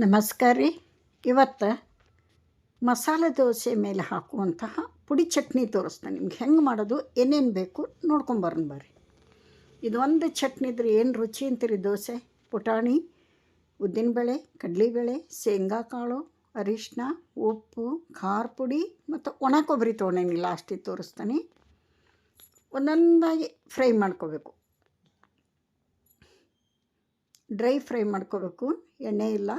ನಮಸ್ಕಾರ ರೀ. ಇವತ್ತು ಮಸಾಲೆ ದೋಸೆ ಮೇಲೆ ಹಾಕುವಂತಹ ಪುಡಿ ಚಟ್ನಿ ತೋರಿಸ್ತೇನೆ ನಿಮ್ಗೆ ಹೆಂಗೆ ಮಾಡೋದು, ಏನೇನು ಬೇಕು ನೋಡ್ಕೊಂಬರೋಣ ಬರ್ರಿ. ಇದೊಂದು ಚಟ್ನಿ ಇದ್ರೆ ಏನು ರುಚಿ ಅಂತೀರಿ ದೋಸೆ? ಪುಟಾಣಿ ಉದ್ದಿನಬೇಳೆ ಕಡಲೆಬೇಳೆ ಶೇಂಗಾ ಕಾಳು ಅರಿಶಿನ ಉಪ್ಪು, ಖಾರ ಪುಡಿ ಮತ್ತು ಒಣ ಕೊಬ್ಬರಿ ತೊಗೊಂಡೇನಿ ಲಾಸ್ಟಿಗೆ ತೋರಿಸ್ತೇನೆ. ಒಂದೊಂದಾಗಿ ಫ್ರೈ ಮಾಡ್ಕೋಬೇಕು. ಡ್ರೈ ಫ್ರೈ ಮಾಡ್ಕೋಬೇಕು. ಎಣ್ಣೆ ಇಲ್ಲ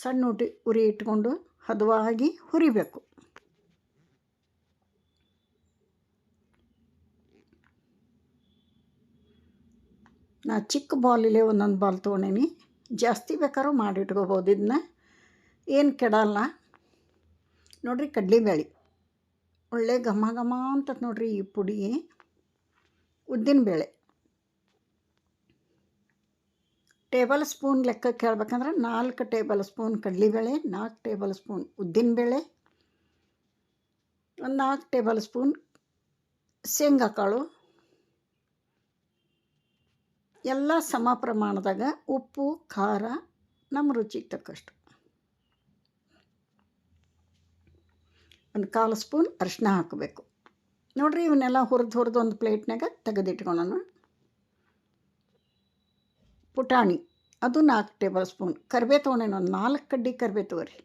ಸಣ್ಣ ಉಟಿ ಉರಿ ಇಟ್ಕೊಂಡು ಹದವಾಗಿ ಹುರಿಬೇಕು. ನಾ ಚಿಕ್ಕ ಬಾಲಿಲೆ ಒಂದೊಂದು ಬಾಲ್ ತೊಗೊಂಡೀನಿ. ಜಾಸ್ತಿ ಬೇಕಾದ್ರೂ ಮಾಡಿಟ್ಕೋಬೋದು ಇದನ್ನ ಏನು ಕೆಡಲ್ಲ. ನೋಡಿರಿ ಕಡಲೆಬೇಳೆ ಒಳ್ಳೆ ಘಮ ಘಮ ಅಂತ ನೋಡ್ರಿ ಈ ಪುಡಿ. ಉದ್ದಿನಬೇಳೆ ಟೇಬಲ್ ಸ್ಪೂನ್ ಲೆಕ್ಕಕ್ಕೆ ಹೇಳ್ಬೇಕಂದ್ರೆ ನಾಲ್ಕು ಟೇಬಲ್ ಸ್ಪೂನ್ ಕಡಲೆಬೇಳೆ, ನಾಲ್ಕು ಟೇಬಲ್ ಸ್ಪೂನ್ ಉದ್ದಿನಬೇಳೆ, ಒಂದು ನಾಲ್ಕು ಟೇಬಲ್ ಸ್ಪೂನ್ ಶೇಂಗಾ ಕಾಳು ಎಲ್ಲ ಸಮ ಪ್ರಮಾಣದಾಗ ಉಪ್ಪು, ಖಾರ ನಮ್ಮ ರುಚಿಗೆ ತಕ್ಕಷ್ಟು. ಒಂದು ಕಾಲು ಸ್ಪೂನ್ ಅರಿಶಿನ ಹಾಕಬೇಕು. ನೋಡಿರಿ ಇವನ್ನೆಲ್ಲ ಹುರಿದು ಹುರಿದು ಒಂದು ಪ್ಲೇಟ್ನಾಗ ತೆಗೆದಿಟ್ಕೊಳ್ಳೋಣ. ಪುಟಾಣಿ. ಅದು ನಾಲ್ಕು ಟೇಬಲ್ ಸ್ಪೂನ್. ಕರಿಬೇ ತೊಗೊಂಡೇನು ಒಂದು ನಾಲ್ಕು ಕಡ್ಡಿ ಕರಿಬೇ ತೊಗೊರಿ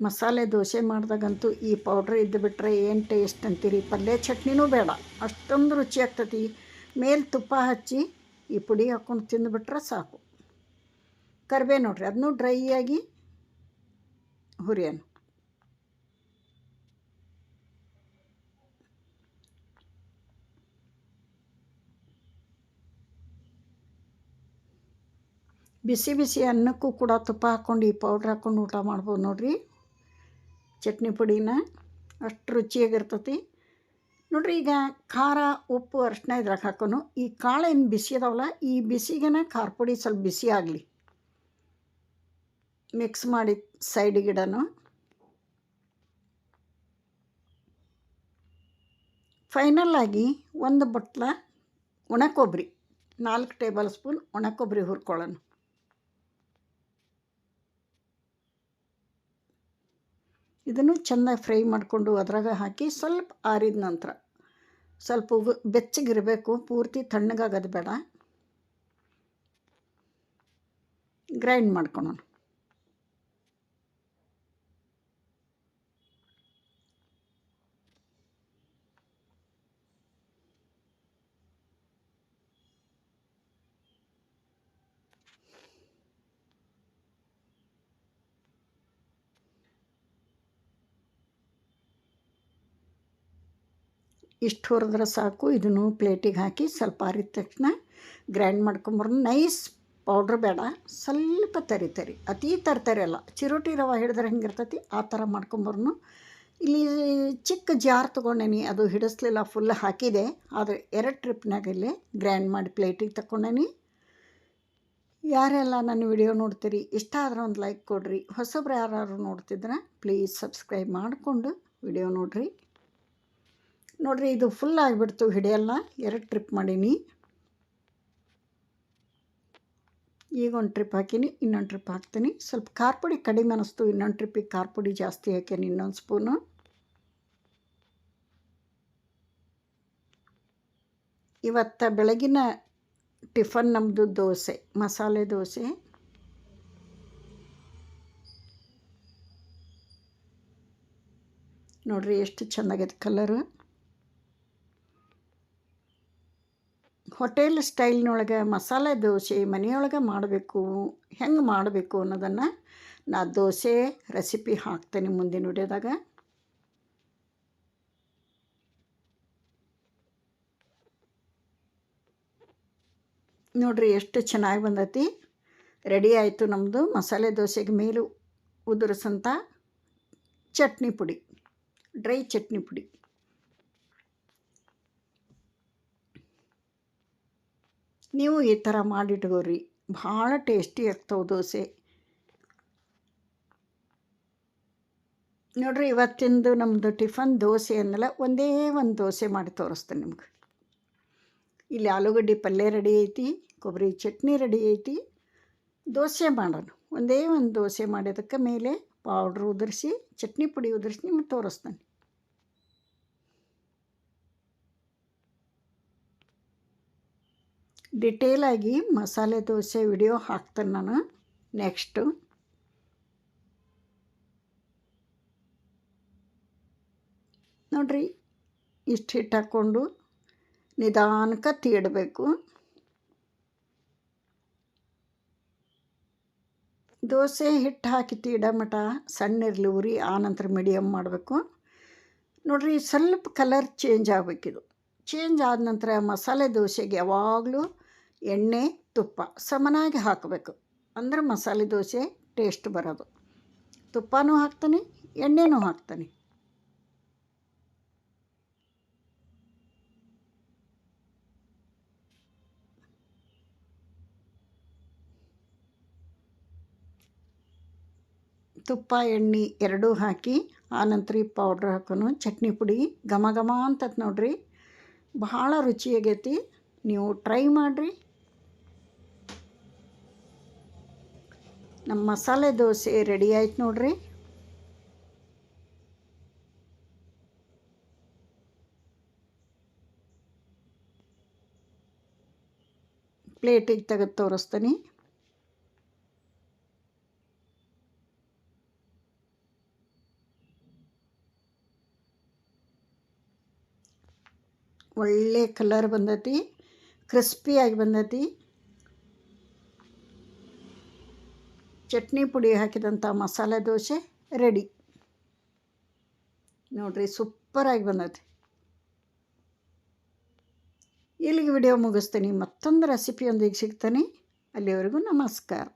ಮಸಾಲೆ ದೋಸೆ ಮಾಡಿದಾಗಂತೂ ಈ ಪೌಡ್ರ್ ಇದ್ದು ಬಿಟ್ಟರೆ ಏನು ಟೇಸ್ಟ್ ಅಂತೀರಿ? ಪಲ್ಯ ಚಟ್ನಿನೂ ಬೇಡ. ಅಷ್ಟೊಂದು ರುಚಿ ಆಗ್ತತಿ. ಮೇಲೆ ತುಪ್ಪ ಹಚ್ಚಿ ಈ ಪುಡಿ ಹಾಕ್ಕೊಂಡು ತಿಂದುಬಿಟ್ರೆ ಸಾಕು. ಕರಿಬೇ ನೋಡ್ರಿ. ಅದನ್ನೂ ಡ್ರೈ ಆಗಿ ಹುರಿಯೋಣ. ಬಿಸಿ ಬಿಸಿ ಅನ್ನಕ್ಕೂ ಕೂಡ ತುಪ್ಪ ಹಾಕ್ಕೊಂಡು ಈ ಪೌಡ್ರ್ ಹಾಕ್ಕೊಂಡು ಊಟ ಮಾಡ್ಬೋದು ನೋಡಿರಿ. ಚಟ್ನಿ ಪುಡಿನ ಅಷ್ಟು ರುಚಿಯಾಗಿರ್ತತಿ. ನೋಡ್ರಿ ಈಗ ಖಾರ, ಉಪ್ಪು ಅರಿಶಿನ ಇದ್ರಾಗ ಹಾಕೋನು. ಈ ಕಾಳೇನು ಬಿಸಿ ಅದಾವಲ್ಲ, ಈ ಬಿಸಿಗೆನ ಖಾರ ಪುಡಿ ಸ್ವಲ್ಪ ಬಿಸಿ ಆಗಲಿ. ಮಿಕ್ಸ್ ಮಾಡಿ ಸೈಡಿಗಿಡನು ಫೈನಲ್ ಆಗಿ ಒಂದು ಬಟ್ಲ ಒಣ ಕೊಬ್ಬರಿ, ನಾಲ್ಕು ಟೇಬಲ್ ಸ್ಪೂನ್ ಒಣ ಕೊಬ್ಬರಿ ಹುರ್ಕೊಳ್ಳೋಣ. ಇದನ್ನು ಚೆನ್ನಾಗಿ ಫ್ರೈ ಮಾಡಿಕೊಂಡು ಅದ್ರಾಗ ಹಾಕಿ ಸ್ವಲ್ಪ ಆರಿದ ನಂತರ ಸ್ವಲ್ಪ ಬೆಚ್ಚಗಿರಬೇಕು, ಪೂರ್ತಿ ತಣ್ಣಗಾಗೋದು ಬೇಡ. ಗ್ರೈಂಡ್ ಮಾಡ್ಕೊಳೋಣ. ಇಷ್ಟು ಹುರಿದ್ರೆ ಸಾಕು, ಇದನ್ನು ಪ್ಲೇಟಿಗೆ ಹಾಕಿ ಸ್ವಲ್ಪ ಆರಿದ ತಕ್ಷಣ ಗ್ರೈಂಡ್ ಮಾಡ್ಕೊಂಬರ್ ನೈಸ್ ಪೌಡ್ರ್ ಬೇಡ, ಸ್ವಲ್ಪ ತರಿ ತರಿ, ಅತೀ ತರ್ತರಿ ಅಲ್ಲ. ಚಿರೋಟಿ ರವೆ ಹಿಡಿದ್ರೆ ಹೆಂಗಿರ್ತೈತಿ ಆ ಥರ ಮಾಡ್ಕೊಂಬರ್ನು ಇಲ್ಲಿ ಚಿಕ್ಕ ಜಾರ್ ತೊಗೊಂಡೇನಿ, ಅದು ಹಿಡಿಸ್ಲಿಲ್ಲ ಫುಲ್ ಹಾಕಿದೆ. ಆದರೆ ಎರಡು ಟ್ರಿಪ್ನಾಗ ಇಲ್ಲಿ ಗ್ರೈಂಡ್ ಮಾಡಿ ಪ್ಲೇಟಿಗೆ ತಗೊಂಡೇನಿ ಯಾರೆಲ್ಲ ನನ್ನ ವಿಡಿಯೋ ನೋಡ್ತೀರಿ, ಇಷ್ಟ ಆದ್ರೆ ಒಂದು ಲೈಕ್ ಕೊಡಿರಿ. ಹೊಸಬ್ರು ಯಾರು ನೋಡ್ತಿದ್ರೆ ಪ್ಲೀಸ್ ಸಬ್ಸ್ಕ್ರೈಬ್ ಮಾಡಿಕೊಂಡು ವಿಡಿಯೋ ನೋಡಿರಿ. ನೋಡಿರಿ, ಇದು ಫುಲ್ ಆಗಿಬಿಡ್ತು ಹಿಡಿಯಲ್ಲ ಎರಡು ಟ್ರಿಪ್ ಮಾಡೀನಿ. ಈಗ ಒಂದು ಟ್ರಿಪ್ ಹಾಕೀನಿ, ಇನ್ನೊಂದು ಟ್ರಿಪ್ ಹಾಕ್ತೀನಿ. ಸ್ವಲ್ಪ ಖಾರ ಪುಡಿ ಕಡಿಮೆ ಅನ್ನಿಸ್ತು ಇನ್ನೊಂದು ಟ್ರಿಪ್ಪಿಗೆ ಖಾರ ಪುಡಿ ಜಾಸ್ತಿ ಹಾಕೀನಿ ಇನ್ನೊಂದು ಸ್ಪೂನು ಇವತ್ತು ಬೆಳಗಿನ ಟಿಫನ್ ನಮ್ಮದು ದೋಸೆ, ಮಸಾಲೆ ದೋಸೆ. ನೋಡಿರಿ, ಎಷ್ಟು ಚೆನ್ನಾಗಿದೆ ಕಲರು ಹೋಟೆಲ್ ಸ್ಟೈಲ್ನೊಳಗೆ ಮಸಾಲೆ ದೋಸೆ ಮನೆಯೊಳಗೆ ಮಾಡಬೇಕು, ಹೆಂಗೆ ಮಾಡಬೇಕು ಅನ್ನೋದನ್ನು ನಾ ದೋಸೆ ರೆಸಿಪಿ ಹಾಕ್ತೇನೆ ಮುಂದಿನ ವಿಡಿಯೋದಾಗ. ನೋಡಿರಿ ಎಷ್ಟು ಚೆನ್ನಾಗಿ ಬಂದೈತಿ. ರೆಡಿ ಆಯಿತು ನಮ್ಮದು ಮಸಾಲೆ ದೋಸೆಗೆ ಮೇಲೂ ಉದುರಿಸಂಥ ಚಟ್ನಿ ಪುಡಿ, ಡ್ರೈ ಚಟ್ನಿ ಪುಡಿ. ನೀವು ಈ ಥರ ಮಾಡಿಟ್ಕೋರಿ ಭಾಳ ಟೇಸ್ಟಿ ಆಗ್ತವೆ ದೋಸೆ. ನೋಡ್ರಿ, ಇವತ್ತಿಂದು ನಮ್ಮದು ಟಿಫನ್ ದೋಸೆ ಅನ್ನಲ್ಲ, ಒಂದೇ ಒಂದು ದೋಸೆ ಮಾಡಿ ತೋರಿಸ್ತೇನೆ ನಿಮ್ಗೆ. ಇಲ್ಲಿ ಆಲೂಗಡ್ಡೆ ಪಲ್ಯ ರೆಡಿ ಐತಿ, ಕೊಬ್ಬರಿ ಚಟ್ನಿ ರೆಡಿ ಐತಿ. ದೋಸೆ ಮಾಡೋಣ. ಒಂದೇ ಒಂದು ದೋಸೆ ಮಾಡಿದಕ್ಕೆ ಮೇಲೆ ಪೌಡ್ರ್ ಉದುರಿಸಿ, ಚಟ್ನಿ ಪುಡಿ ಉದುರಿಸಿ ನಿಮ್ಗೆ ತೋರಿಸ್ತೇನೆ. ಡಿಟೇಲಾಗಿ ಮಸಾಲೆ ದೋಸೆ ವಿಡಿಯೋ ಹಾಕ್ತೇನೆ ನಾನು. ನೆಕ್ಸ್ಟು. ನೋಡ್ರಿ, ಇಷ್ಟು ಹಿಟ್ಟು ಹಾಕ್ಕೊಂಡು ನಿಧಾನಕ್ಕೆ ತೀಡಬೇಕು. ದೋಸೆ ಹಿಟ್ಟು ಹಾಕಿ ತೀಡ ಸಣ್ಣ ಇರಲಿ ಉರಿ ಆನಂತರ ಮೀಡಿಯಮ್ ಮಾಡಬೇಕು. ನೋಡ್ರಿ, ಸ್ವಲ್ಪ ಕಲರ್ ಚೇಂಜ್ ಆಗಬೇಕಿದು. ಚೇಂಜ್ ಆದ ನಂತರ ಮಸಾಲೆ ದೋಸೆಗೆ ಯಾವಾಗಲೂ ಎಣ್ಣೆ, ತುಪ್ಪ ಸಮನಾಗಿ ಹಾಕಬೇಕು. ಅಂದ್ರೆ ಮಸಾಲೆ ದೋಸೆ ಟೇಸ್ಟ್ ಬರೋದು. ತುಪ್ಪನೂ ಹಾಕ್ತಾನೆ, ಎಣ್ಣೆನೂ ಹಾಕ್ತಾನೆ. ತುಪ್ಪ, ಎಣ್ಣೆ ಎರಡೂ ಹಾಕಿ ಆನಂತರ ಈ ಪೌಡ್ರ್ ಹಾಕೋನು, ಚಟ್ನಿ ಪುಡಿ ಘಮ ಘಮ ಅಂತತ್ ನೋಡ್ರಿ. ಭಾಳ ರುಚಿಯಾಗೈತಿ. ನೀವು ಟ್ರೈ ಮಾಡಿರಿ. ನಮ್ಮ ಮಸಾಲೆ ದೋಸೆ ರೆಡಿ ಆಯ್ತು ನೋಡ್ರಿ. ಪ್ಲೇಟಿಗೆ ತೆಗೆದು ತೋರಿಸ್ತೀನಿ. ಒಳ್ಳೆ ಕಲರ್ ಬಂದತಿ ಕ್ರಿಸ್ಪಿಯಾಗಿ ಬಂದೈತಿ. ಚಟ್ನಿ ಪುಡಿ ಹಾಕಿದಂಥ ಮಸಾಲೆ ದೋಸೆ ರೆಡಿ. ನೋಡಿರಿ ಸೂಪರಾಗಿ ಬಂದೈತಿ. ಇಲ್ಲಿಗೆ ವಿಡಿಯೋ ಮುಗಿಸ್ತೀನಿ. ಮತ್ತೊಂದು ರೆಸಿಪಿಯೊಂದಿಗೆ ಸಿಗ್ತೀನಿ. ಅಲ್ಲಿವರೆಗೂ ನಮಸ್ಕಾರ.